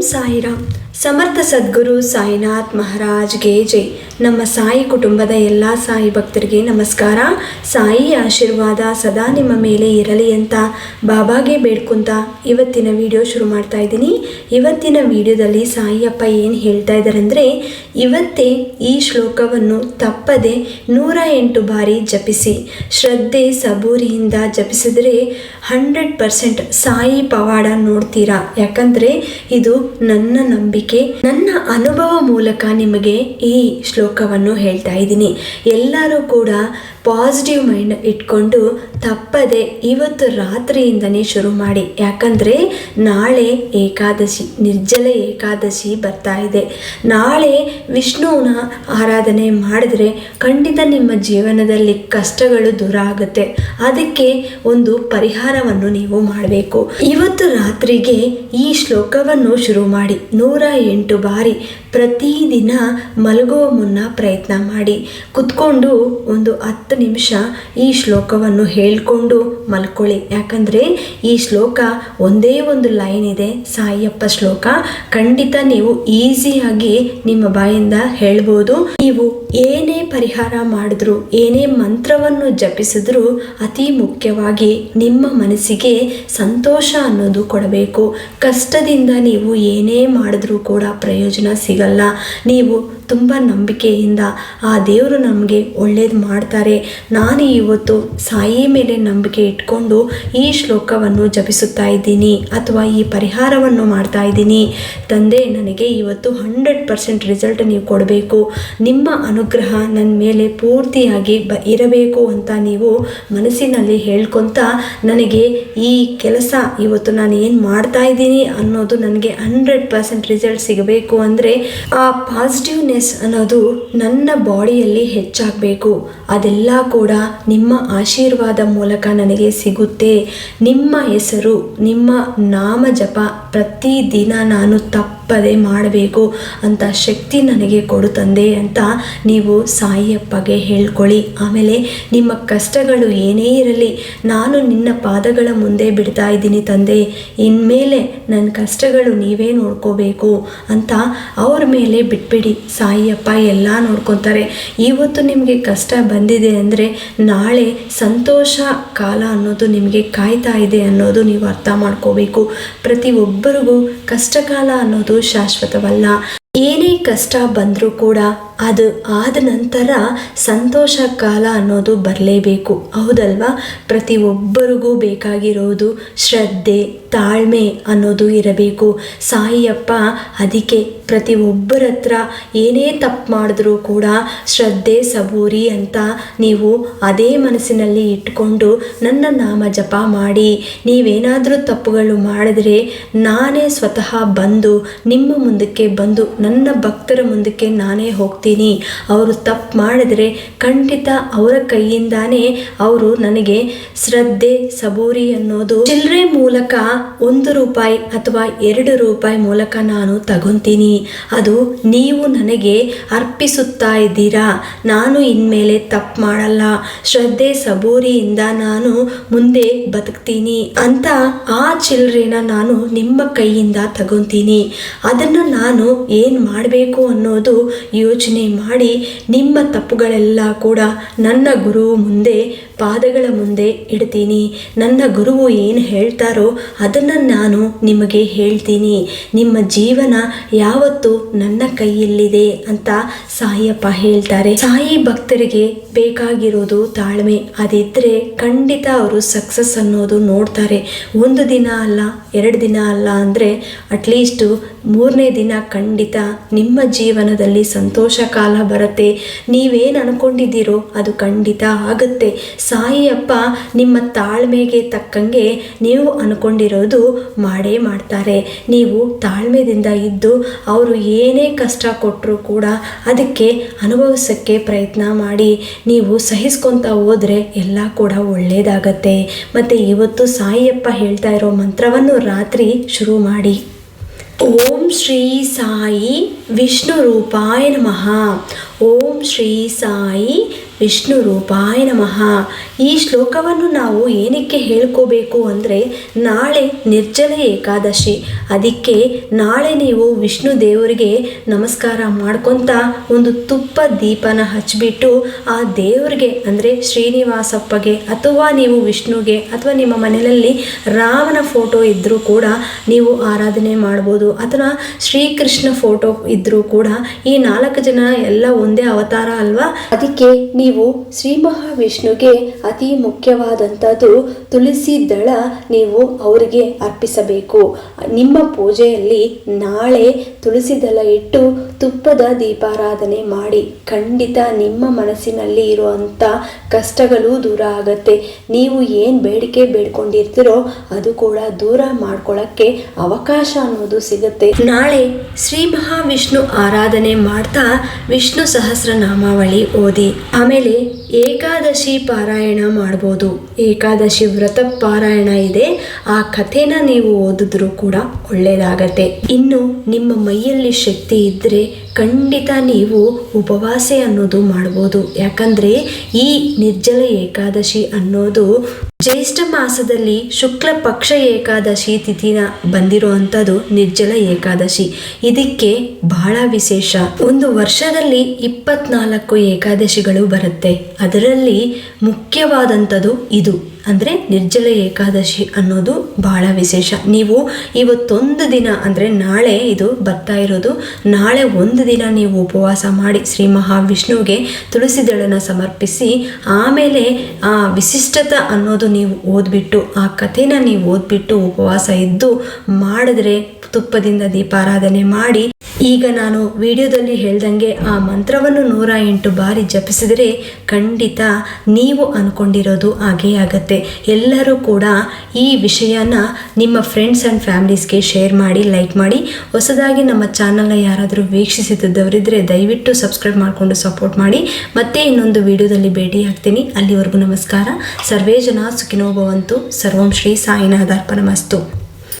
साईराम। समर्थ सद्गुरू साईनाथ महाराज गे जय। ನಮ್ಮ ಸಾಯಿ ಕುಟುಂಬದ ಎಲ್ಲ ಸಾಯಿ ಭಕ್ತರಿಗೆ ನಮಸ್ಕಾರ. ಸಾಯಿ ಆಶೀರ್ವಾದ ಸದಾ ನಿಮ್ಮ ಮೇಲೆ ಇರಲಿ ಅಂತ ಬಾಬಾಗೆ ಬೇಡ್ಕೊಂತ ಇವತ್ತಿನ ವಿಡಿಯೋ ಶುರು ಮಾಡ್ತಾ ಇದ್ದೀನಿ. ಇವತ್ತಿನ ವಿಡಿಯೋದಲ್ಲಿ ಸಾಯಿಯಪ್ಪ ಏನು ಹೇಳ್ತಾ ಇದ್ದಾರೆ ಅಂದರೆ ಇವತ್ತೇ ಈ ಶ್ಲೋಕವನ್ನು ತಪ್ಪದೆ ನೂರ ಎಂಟು ಬಾರಿ ಜಪಿಸಿ. ಶ್ರದ್ಧೆ ಸಬೂರಿಯಿಂದ ಜಪಿಸಿದರೆ ಹಂಡ್ರೆಡ್ ಪರ್ಸೆಂಟ್ ಸಾಯಿ ಪವಾಡ ನೋಡ್ತೀರಾ? ಯಾಕಂದರೆ ಇದು ನನ್ನ ನಂಬಿಕೆ. ನನ್ನ ಅನುಭವ ಮೂಲಕ ನಿಮಗೆ ಈ ಶ್ಲೋಕವನ್ನು ಹೇಳ್ತಾ ಇದ್ದೀನಿ. ಎಲ್ಲರೂ ಕೂಡ ಪಾಸಿಟಿವ್ ಮೈಂಡ್ ಇಟ್ಕೊಂಡು ತಪ್ಪದೆ ಇವತ್ತು ರಾತ್ರಿಯಿಂದನೇ ಶುರು ಮಾಡಿ. ಯಾಕಂದರೆ ನಾಳೆ ಏಕಾದಶಿ, ನಿರ್ಜಲ ಏಕಾದಶಿ ಬರ್ತಾ ಇದೆ. ನಾಳೆ ವಿಷ್ಣುವನ ಆರಾಧನೆ ಮಾಡಿದ್ರೆ ಖಂಡಿತ ನಿಮ್ಮ ಜೀವನದಲ್ಲಿ ಕಷ್ಟಗಳು ದೂರ ಆಗುತ್ತೆ. ಅದಕ್ಕೆ ಒಂದು ಪರಿಹಾರವನ್ನು ನೀವು ಮಾಡಬೇಕು. ಇವತ್ತು ರಾತ್ರಿಗೆ ಈ ಶ್ಲೋಕವನ್ನು ಶುರು ಮಾಡಿ. ನೂರ ಎಂಟು ಬಾರಿ ಪ್ರತಿದಿನ ಮಲಗುವ ಮುನ್ನ ಪ್ರಯತ್ನ ಮಾಡಿ. ಕುತ್ಕೊಂಡು ಒಂದು ಹತ್ತು ನಿಮಿಷ ಈ ಶ್ಲೋಕವನ್ನು ಹೇಳ್ಕೊಂಡು ಮಲ್ಕೊಳ್ಳಿ. ಯಾಕಂದರೆ ಈ ಶ್ಲೋಕ ಒಂದೇ ಒಂದು ಲೈನ್ ಇದೆ. ಸಾಯಪ್ಪ ಶ್ಲೋಕ. ಖಂಡಿತ ನೀವು ಈಸಿಯಾಗಿ ನಿಮ್ಮ ಬಾಯಿಂದ ಹೇಳ್ಬೋದು. ನೀವು ಏನೇ ಪರಿಹಾರ ಮಾಡಿದ್ರು, ಏನೇ ಮಂತ್ರವನ್ನು ಜಪಿಸಿದ್ರೂ ಅತಿ ಮುಖ್ಯವಾಗಿ ನಿಮ್ಮ ಮನಸ್ಸಿಗೆ ಸಂತೋಷ ಅನ್ನೋದು ಕೊಡಬೇಕು. ಕಷ್ಟದಿಂದ ನೀವು ಏನೇ ಮಾಡಿದ್ರೂ ಕೂಡ ಪ್ರಯೋಜನ ಸಿಗಲ್ಲ ನೀವು ತುಂಬ ನಂಬಿಕೆಯಿಂದ ಆ ದೇವರು ನಮಗೆ ಒಳ್ಳೇದು ಮಾಡ್ತಾರೆ. ನಾನು ಇವತ್ತು ಸಾಯಿ ಮೇಲೆ ನಂಬಿಕೆ ಇಟ್ಕೊಂಡು ಈ ಶ್ಲೋಕವನ್ನು ಜಪಿಸುತ್ತಾ ಇದ್ದೀನಿ ಅಥವಾ ಈ ಪರಿಹಾರವನ್ನು ಮಾಡ್ತಾ ಇದ್ದೀನಿ. ತಂದೆ, ನನಗೆ ಇವತ್ತು ಹಂಡ್ರೆಡ್ ಪರ್ಸೆಂಟ್ ರಿಸಲ್ಟ್ ನೀವು ಕೊಡಬೇಕು. ನಿಮ್ಮ ಅನುಗ್ರಹ ನನ್ನ ಮೇಲೆ ಪೂರ್ತಿಯಾಗಿ ಬ, ಇರಬೇಕು ಅಂತ ನೀವು ಮನಸ್ಸಿನಲ್ಲಿ ಹೇಳ್ಕೊತ ನನಗೆ ಈ ಕೆಲಸ ಇವತ್ತು ನಾನು ಏನು ಮಾಡ್ತಾ ಇದ್ದೀನಿ ಅನ್ನೋದು ನನಗೆ ಹಂಡ್ರೆಡ್ ಪರ್ಸೆಂಟ್ ರಿಸಲ್ಟ್ ಸಿಗಬೇಕು ಅಂದರೆ ಆ ಪಾಸಿಟಿವ್ನೆಸ್ ಅನ್ನೋದು ನನ್ನ ಬಾಡಿಯಲ್ಲಿ ಹೆಚ್ಚಾಗಬೇಕು. ಅದೆಲ್ಲ ಕೂಡ ನಿಮ್ಮ ಆಶೀರ್ವಾದ ಮೂಲಕ ನನಗೆ ಸಿಗುತ್ತೆ. ನಿಮ್ಮ ಹೆಸರು, ನಿಮ್ಮ ನಾಮ ಜಪ ಪ್ರತಿದಿನ ನಾನು ತಪ್ಪದೆ ಮಾಡಬೇಕು ಅಂತ ಶಕ್ತಿ ನನಗೆ ಕೊಡು ತಂದೆ ಅಂತ ನೀವು ಸಾಯಿಯಪ್ಪಗೆ ಹೇಳ್ಕೊಳ್ಳಿ. ಆಮೇಲೆ ನಿಮ್ಮ ಕಷ್ಟಗಳು ಏನೇ ಇರಲಿ, ನಾನು ನಿನ್ನ ಪಾದಗಳ ಮುಂದೆ ಬಿಡ್ತಾ ಇದ್ದೀನಿ ತಂದೆ. ಇನ್ಮೇಲೆ ನನ್ನ ಕಷ್ಟಗಳು ನೀವೇ ನೋಡ್ಕೋಬೇಕು ಅಂತ ಅವ್ರ ಮೇಲೆ ಬಿಟ್ಬಿಡಿ. ಸಾಯಿಯಪ್ಪ ಎಲ್ಲ ನೋಡ್ಕೊತಾರೆ. ಇವತ್ತು ನಿಮಗೆ ಕಷ್ಟ ಬಂದಿದೆ ಅಂದರೆ ನಾಳೆ ಸಂತೋಷ ಕಾಲ ಅನ್ನೋದು ನಿಮಗೆ ಕಾಯ್ತಾ ಇದೆ ಅನ್ನೋದು ನೀವು ಅರ್ಥ ಮಾಡ್ಕೋಬೇಕು. ಪ್ರತಿ ಒಬ್ಬರಿಗೂ ಕಷ್ಟಕಾಲ ಅನ್ನೋದು ಶಾಶ್ವತವಲ್ಲ. ಏನೇ ಕಷ್ಟ ಬಂದರೂ ಕೂಡ ಅದು ಆದ ನಂತರ ಸಂತೋಷ ಕಾಲ ಅನ್ನೋದು ಬರಲೇಬೇಕು. ಹೌದಲ್ವಾ? ಪ್ರತಿಯೊಬ್ಬರಿಗೂ ಬೇಕಾಗಿರೋದು ಶ್ರದ್ಧೆ, ತಾಳ್ಮೆ ಅನ್ನೋದು ಇರಬೇಕು. ಸಾಯಿಯಪ್ಪ, ಅದಕ್ಕೆ ಪ್ರತಿಯೊಬ್ಬರ ಹತ್ರ ಏನೇ ತಪ್ಪು ಮಾಡಿದ್ರೂ ಕೂಡ ಶ್ರದ್ಧೆ ಸಬೂರಿ ಅಂತ ನೀವು ಅದೇ ಮನಸ್ಸಿನಲ್ಲಿ ಇಟ್ಕೊಂಡು ನನ್ನ ನಾಮ ಜಪ ಮಾಡಿ, ನೀವೇನಾದರೂ ತಪ್ಪುಗಳು ಮಾಡಿದ್ರೆ ನಾನೇ ಸ್ವತಃ ಬಂದು ನಿಮ್ಮ ಮುಂದಕ್ಕೆ ಬಂದು ನನ್ನ ಭಕ್ತರ ಮುಂದಕ್ಕೆ ನಾನೇ ಹೋಗ್ತೀನಿ. ಅವರು ತಪ್ಪು ಮಾಡಿದ್ರೆ ಖಂಡಿತ ಅವರ ಕೈಯಿಂದಾನೇ ಅವರು ನನಗೆ ಶ್ರದ್ಧೆ, ಸಬೂರಿ ಅನ್ನೋದು ಚಿಲ್ಲರೆ ಮೂಲಕ ಒಂದು ರೂಪಾಯಿ ಅಥವಾ ಎರಡು ರೂಪಾಯಿ ಮೂಲಕ ನಾನು ತಗೊಂತೀನಿ. ಅದು ನೀವು ನನಗೆ ಅರ್ಪಿಸುತ್ತಾ ಇದ್ದೀರಾ? ನಾನು ಇನ್ಮೇಲೆ ತಪ್ಪು ಮಾಡಲ್ಲ. ಶ್ರದ್ಧೆ, ಸಬೂರಿಯಿಂದ ನಾನು ಮುಂದೆ ಬದುಕ್ತೀನಿ ಅಂತ ಆ ಚಿಲ್ಲರೆನ ನಾನು ನಿಮ್ಮ ಕೈಯಿಂದ ತಗೊಂತೀನಿ. ಅದನ್ನು ನಾನು ಏನು ಮಾಡಬೇಕು ಅನ್ನೋದು ಯೋಚನೆ ಮಾಡಿ ನಿಮ್ಮ ತಪ್ಪುಗಳೆಲ್ಲ ಕೂಡ ನನ್ನ ಗುರು ಮುಂದೆ ಪಾದಗಳ ಮುಂದೆ ಇಡ್ತೀನಿ. ನನ್ನ ಗುರುವು ಏನು ಹೇಳ್ತಾರೋ ಅದನ್ನು ನಾನು ನಿಮಗೆ ಹೇಳ್ತೀನಿ. ನಿಮ್ಮ ಜೀವನ ಯಾವತ್ತು ನನ್ನ ಕೈಯಲ್ಲಿದೆ ಅಂತ ಸಾಯಿಯಪ್ಪ ಹೇಳ್ತಾರೆ. ಸಾಯಿ ಭಕ್ತರಿಗೆ ಬೇಕಾಗಿರೋದು ತಾಳ್ಮೆ. ಅದಿದ್ದರೆ ಖಂಡಿತ ಅವರು ಸಕ್ಸಸ್ ಅನ್ನೋದು ನೋಡ್ತಾರೆ. ಒಂದು ದಿನ ಅಲ್ಲ, ಎರಡು ದಿನ ಅಲ್ಲ ಅಂದರೆ ಅಟ್ಲೀಸ್ಟು ಮೂರನೇ ದಿನ ಖಂಡಿತ ನಿಮ್ಮ ಜೀವನದಲ್ಲಿ ಸಂತೋಷ ಕಾಲ ಬರುತ್ತೆ. ನೀವೇನು ಅನ್ಕೊಂಡಿದ್ದೀರೋ ಅದು ಖಂಡಿತ ಆಗುತ್ತೆ. ಸಾಯಿಯಪ್ಪ, ನಿಮ್ಮ ತಾಳ್ಮೆಗೆ ತಕ್ಕಂಗೆ ನೀವು ಅನ್ಕೊಂಡಿರೋದು ಮಾಡೇ ಮಾಡ್ತಾರೆ. ನೀವು ತಾಳ್ಮೆದಿಂದ ಇದ್ದು ಅವರು ಏನೇ ಕಷ್ಟ ಕೊಟ್ಟರೂ ಕೂಡ ಅದಕ್ಕೆ ಅನುಭವಿಸೋಕ್ಕೆ ಪ್ರಯತ್ನ ಮಾಡಿ. ನೀವು ಸಹಿಸ್ಕೊತ ಹೋದರೆ ಎಲ್ಲ ಕೂಡ ಒಳ್ಳೆಯದಾಗತ್ತೆ ಮತ್ತು ಇವತ್ತು ಸಾಯಿಯಪ್ಪ ಹೇಳ್ತಾ ಇರೋ ಮಂತ್ರವನ್ನು ರಾತ್ರಿ ಶುರು ಮಾಡಿ. ಓಂ ಶ್ರೀ ಸಾಯಿ ವಿಷ್ಣು ರೂಪಾಯ ನಮಃ. ಓಂ ಶ್ರೀ ಸಾಯಿ ವಿಷ್ಣು ರೂಪಾಯ ನಮಃ. ಈ ಶ್ಲೋಕವನ್ನು ನಾವು ಏನಕ್ಕೆ ಹೇಳ್ಕೋಬೇಕು ಅಂದರೆ ನಾಳೆ ನಿರ್ಜಲ ಏಕಾದಶಿ. ಅದಕ್ಕೆ ನಾಳೆ ನೀವು ವಿಷ್ಣು ದೇವರಿಗೆ ನಮಸ್ಕಾರ ಮಾಡ್ಕೊತ ಒಂದು ತುಪ್ಪ ದೀಪನ ಹಚ್ಚಿಬಿಟ್ಟು ಆ ದೇವರಿಗೆ ಅಂದರೆ ಶ್ರೀನಿವಾಸಪ್ಪಗೆ ಅಥವಾ ನೀವು ವಿಷ್ಣುಗೆ ಅಥವಾ ನಿಮ್ಮ ಮನೆಯಲ್ಲಿ ರಾಮನ ಫೋಟೋ ಇದ್ದರೂ ಕೂಡ ನೀವು ಆರಾಧನೆ ಮಾಡ್ಬೋದು. ಅಥವಾ ಶ್ರೀಕೃಷ್ಣ ಫೋಟೋ ಇದ್ದರೂ ಕೂಡ ಈ ನಾಲ್ಕು ಜನ ಎಲ್ಲ ಒಂದೇ ಅವತಾರ ಅಲ್ವಾ? ಅದಕ್ಕೆ ನೀವು ಶ್ರೀ ಮಹಾವಿಷ್ಣುಗೆ ಅತಿ ಮುಖ್ಯವಾದಂಥದ್ದು ತುಳಸಿ ದಳ ನೀವು ಅವರಿಗೆ ಅರ್ಪಿಸಬೇಕು. ನಿಮ್ಮ ಪೂಜೆಯಲ್ಲಿ ನಾಳೆ ತುಳಸಿ ದಳ ಇಟ್ಟು ತುಪ್ಪದ ದೀಪಾರಾಧನೆ ಮಾಡಿ. ಖಂಡಿತ ನಿಮ್ಮ ಮನಸ್ಸಿನಲ್ಲಿ ಇರುವಂಥ ಕಷ್ಟಗಳು ದೂರ ಆಗತ್ತೆ. ನೀವು ಏನು ಬೇಡಿಕೆ ಬೇಡ್ಕೊಂಡಿರ್ತೀರೋ ಅದು ಕೂಡ ದೂರ ಮಾಡ್ಕೊಳ್ಳೋಕ್ಕೆ ಅವಕಾಶ ಅನ್ನೋದು ಸಿಗುತ್ತೆ. ನಾಳೆ ಶ್ರೀ ಮಹಾವಿಷ್ಣು ಆರಾಧನೆ ಮಾಡ್ತಾ ವಿಷ್ಣು ಸಹಸ್ರನಾಮಾವಳಿ ಓದಿ, ಆಮೇಲೆ ಏಕಾದಶಿ ಪಾರಾಯಣ ಮಾಡ್ಬೋದು. ಏಕಾದಶಿ ವ್ರತ ಪಾರಾಯಣ ಇದೆ. ಆ ಕಥೆನ ನೀವು ಓದಿದ್ರೂ ಕೂಡ ಒಳ್ಳೆಯದಾಗತ್ತೆ ಇನ್ನು ನಿಮ್ಮ ಮೈಯಲ್ಲಿ ಶಕ್ತಿ ಇದ್ದರೆ ಖಂಡಿತ ನೀವು ಉಪವಾಸೆ ಅನ್ನೋದು ಮಾಡ್ಬೋದು. ಯಾಕಂದ್ರೆ ಈ ನಿರ್ಜಲ ಏಕಾದಶಿ ಅನ್ನೋದು ಜ್ಯೇಷ್ಠ ಮಾಸದಲ್ಲಿ ಶುಕ್ಲ ಪಕ್ಷ ಏಕಾದಶಿ ತಿಥಿನ ಬಂದಿರುವಂಥದ್ದು ನಿರ್ಜಲ ಏಕಾದಶಿ. ಇದಕ್ಕೆ ಬಹಳ ವಿಶೇಷ. ಒಂದು ವರ್ಷದಲ್ಲಿ ಇಪ್ಪತ್ನಾಲ್ಕು ಏಕಾದಶಿಗಳು ಬರುತ್ತೆ. ಅದರಲ್ಲಿ ಮುಖ್ಯವಾದಂಥದ್ದು ಇದು. ಅಂದರೆ ನಿರ್ಜಲ ಏಕಾದಶಿ ಅನ್ನೋದು ಬಹಳ ವಿಶೇಷ. ನೀವು ಇವತ್ತೊಂದು ದಿನ, ಅಂದರೆ ನಾಳೆ ಇದು ಬರ್ತಾ ಇರೋದು. ನಾಳೆ ಒಂದು ದಿನ ನೀವು ಉಪವಾಸ ಮಾಡಿ ಶ್ರೀ ಮಹಾವಿಷ್ಣುವಿಗೆ ತುಳಸಿ ದಳನ ಸಮರ್ಪಿಸಿ, ಆಮೇಲೆ ಆ ವಿಶಿಷ್ಟತ ಅನ್ನೋದು ನೀವು ಓದ್ಬಿಟ್ಟು, ಆ ಕಥೆನ ನೀವು ಓದ್ಬಿಟ್ಟು ಉಪವಾಸ ಇದ್ದು, ಮಾಡಿದ್ರೆ ತುಪ್ಪದಿಂದ ದೀಪಾರಾಧನೆ ಮಾಡಿ ಈಗ ನಾನು ವಿಡಿಯೋದಲ್ಲಿ ಹೇಳ್ದಂಗೆ ಆ ಮಂತ್ರವನ್ನು ನೂರ ಎಂಟು ಬಾರಿ ಜಪಿಸಿದರೆ ಖಂಡಿತ ನೀವು ಅಂದ್ಕೊಂಡಿರೋದು ಹಾಗೇ ಆಗತ್ತೆ. ಎಲ್ಲರೂ ಕೂಡ ಈ ವಿಷಯನ ನಿಮ್ಮ ಫ್ರೆಂಡ್ಸ್ ಆ್ಯಂಡ್ ಫ್ಯಾಮಿಲೀಸ್ಗೆ ಶೇರ್ ಮಾಡಿ ಲೈಕ್ ಮಾಡಿ. ಹೊಸದಾಗಿ ನಮ್ಮ ಚಾನಲ್ನ ಯಾರಾದರೂ ವೀಕ್ಷಿಸುತ್ತಿದ್ದವರಿದ್ದರೆ ದಯವಿಟ್ಟು ಸಬ್ಸ್ಕ್ರೈಬ್ ಮಾಡಿಕೊಂಡು ಸಪೋರ್ಟ್ ಮಾಡಿ. ಮತ್ತೆ ಇನ್ನೊಂದು ವಿಡಿಯೋದಲ್ಲಿ ಭೇಟಿ ಆಗ್ತೀನಿ. ಅಲ್ಲಿವರೆಗೂ ನಮಸ್ಕಾರ. ಸರ್ವೇ ಜನ ಸುಖಿನೋಭವಂತು ಸರ್ವಂ ಶ್ರೀ ಸಾಯಿನಾಥಾರ್ಪಣಮಸ್ತು